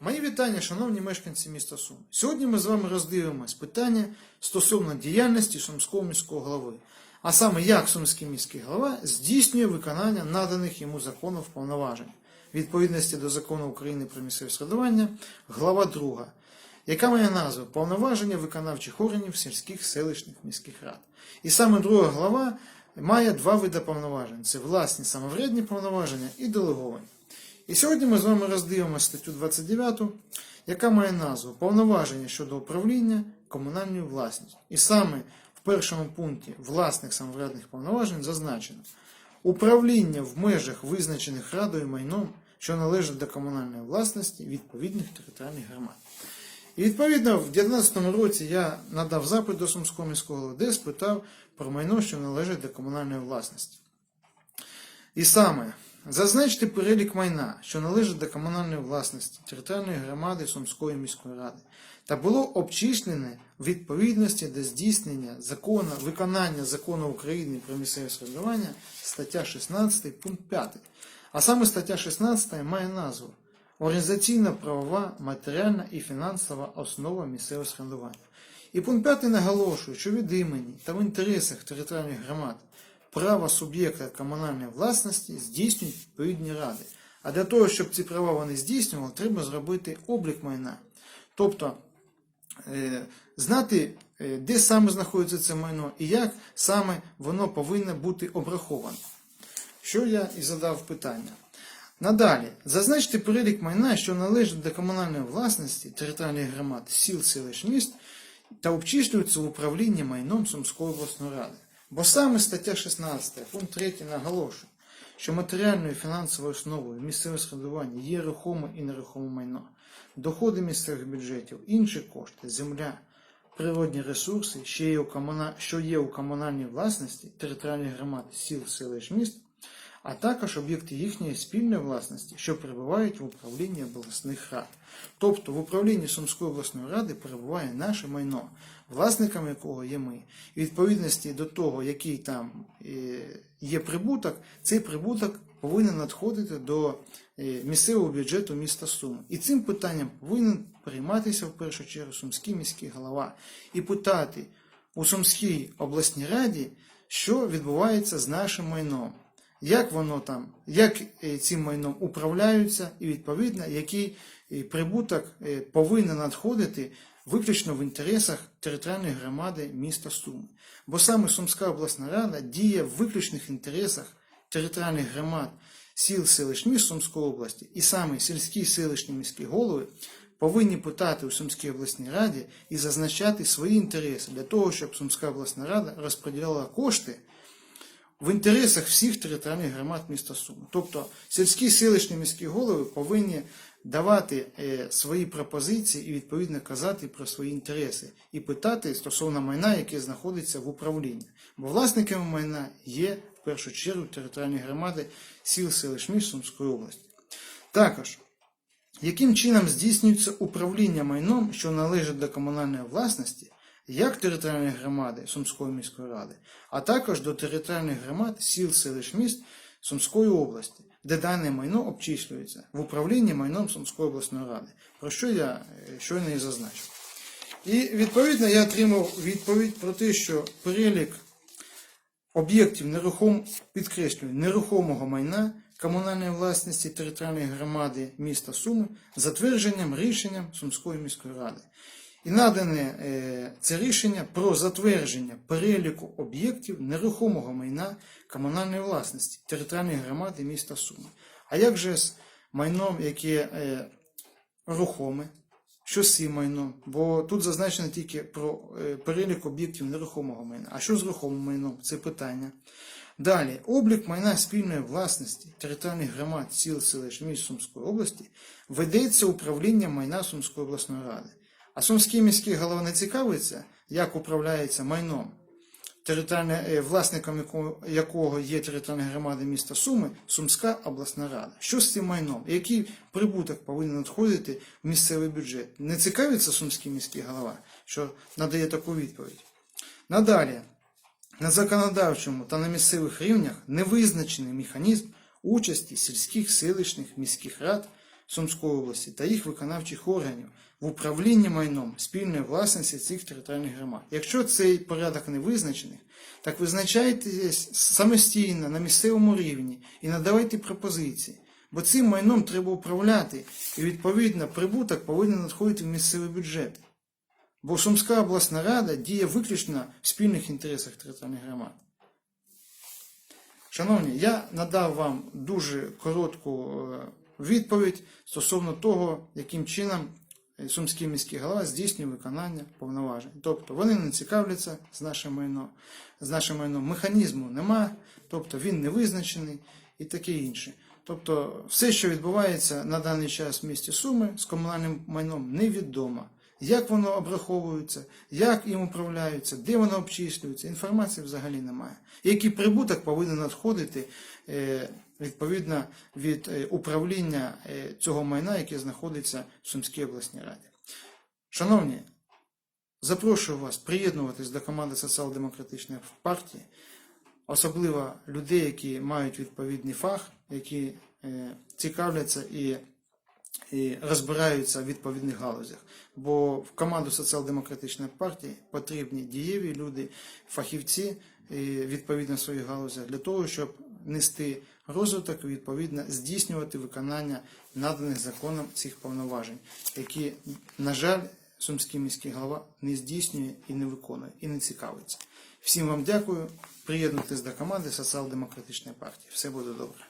Мої вітання, шановні мешканці міста Сум. Сьогодні ми з вами роздивимось питання стосовно діяльності Сумського міського голови, а саме як Сумський міський голова здійснює виконання наданих йому законом повноважень, відповідності до закону України про місцеве самоврядування, глава 2, яка має назву Повноваження виконавчих органів сільських селищних міських рад. І саме друга глава має два види повноважень: це власні самоврядні повноваження і делеговані. І сьогодні ми з вами роздивимося статтю 29, яка має назву Повноваження щодо управління комунальною власністю. І саме в першому пункті власних самоврядних повноважень зазначено управління в межах визначених радою майном, що належить до комунальної власності відповідних територіальних громад. І відповідно в 2019 році я надав запит до Сумського міського голови, де спитав про майно, що належить до комунальної власності. І саме зазначити перелік майна, що належить до комунальної власності територіальної громади Сумської міської ради, та було обчислене відповідності до здійснення закону, виконання закону України про місцеве самоврядування стаття 16 пункт 5. А саме стаття 16 має назву Організаційна правова, матеріальна і фінансова основа місцевого самоврядування. І пункт 5 наголошує, що від імені та в інтересах територіальних громад права суб'єкта комунальної власності здійснюють відповідні ради. А для того, щоб ці права вони здійснювали, треба зробити облік майна. Тобто е, знати, е, де саме знаходиться це майно і як саме воно повинно бути обраховано. Що я і задав питання. Надалі, зазначити перелік майна, що належить до комунальної власності територіальних громад, сіл, селищ, міст та обчислюються в управлінні майном Сумської обласної ради. Бо саме стаття 16, пункт 3 наголошує, що матеріальною і фінансовою основою місцевого складування є рухоме і нерухоме майно, доходи місцевих бюджетів, інші кошти, земля, природні ресурси, що є у, комунальній власності територіальних громад, сіл, селищ, міст, а також об'єкти їхньої спільної власності, що перебувають в управлінні обласних рад. Тобто в управлінні Сумської обласної ради перебуває наше майно, власниками якого є ми. І відповідності до того, який там е, є прибуток, цей прибуток повинен надходити до е, місцевого бюджету міста Суми. І цим питанням повинен прийматися в першу чергу Сумський міський голова і питати у Сумській обласній раді, що відбувається з нашим майном як воно там, як е, цим майном управляються, і відповідно, який е, прибуток е, повинен надходити виключно в інтересах територіальної громади міста Суми. Бо саме Сумська обласна рада діє в виключних інтересах територіальних громад сіл селищ міст Сумської області, і саме сільські селищні міські голови повинні питати у Сумській обласній раді і зазначати свої інтереси для того, щоб Сумська обласна рада розподіляла кошти в інтересах всіх територіальних громад міста Суми. Тобто сільські селищні міські голови повинні давати е, свої пропозиції і відповідно казати про свої інтереси і питати стосовно майна, яке знаходиться в управлінні. Бо власниками майна є в першу чергу територіальні громади сіл селищ міст Сумської області. Також яким чином здійснюється управління майном, що належить до комунальної власності, як територіальної громади Сумської міської ради, а також до територіальних громад сіл селищ міст Сумської області, де дане майно обчислюється в управлінні майном Сумської обласної ради, про що я е, щойно і зазначив. І відповідно я отримав відповідь про те, що перелік об'єктів нерухом, підкреслюю, нерухомого майна комунальної власності територіальної громади міста Суми затвердженням рішенням Сумської міської ради. І надане е, це рішення про затвердження переліку об'єктів нерухомого майна комунальної власності територіальної громади міста Суми. А як же з майном, яке е, рухоме, що з цим майном? Бо тут зазначено тільки про е, перелік об'єктів нерухомого майна. А що з рухомим майном? Це питання. Далі, облік майна спільної власності територіальних громад сіл селищ міст Сумської області ведеться управлінням майна Сумської обласної ради. А Сумський міський голова не цікавиться, як управляється майном, е, власником якого є територіальна громада міста Суми, Сумська обласна рада. Що з цим майном? Який прибуток повинен надходити в місцевий бюджет? Не цікавиться Сумський міський голова, що надає таку відповідь. Надалі, на законодавчому та на місцевих рівнях не визначений механізм участі сільських селищних міських рад Сумської області та їх виконавчих органів в управлінні майном спільної власності цих територіальних громад. Якщо цей порядок не визначений, так визначайте самостійно на місцевому рівні і надавайте пропозиції. Бо цим майном треба управляти, і відповідно прибуток повинен надходити в місцевий бюджет. Бо Сумська обласна рада діє виключно в спільних інтересах територіальних громад. Шановні, я надав вам дуже коротку е, відповідь стосовно того, яким чином е, Сумський міський голова здійснює виконання повноважень. Тобто вони не цікавляться з нашим майном, з нашим майном механізму нема, тобто він не визначений і таке інше. Тобто все, що відбувається на даний час в місті Суми з комунальним майном, невідомо. Як воно обраховується, як їм управляються, де воно обчислюється, інформації взагалі немає. Який прибуток повинен надходити е, відповідно від е, управління е, цього майна, яке знаходиться в Сумській обласній раді. Шановні, запрошую вас приєднуватись до команди Соціал-демократичної партії, особливо людей, які мають відповідний фах, які е, цікавляться і і розбираються в відповідних галузях. Бо в команду соціал-демократичної партії потрібні дієві люди, фахівці відповідно своїх галузях для того, щоб нести розвиток відповідно здійснювати виконання наданих законом цих повноважень, які, на жаль, сумський міський голова не здійснює і не виконує, і не цікавиться. Всім вам дякую. Приєднуйтесь до команди Соціал-демократичної партії. Все буде добре.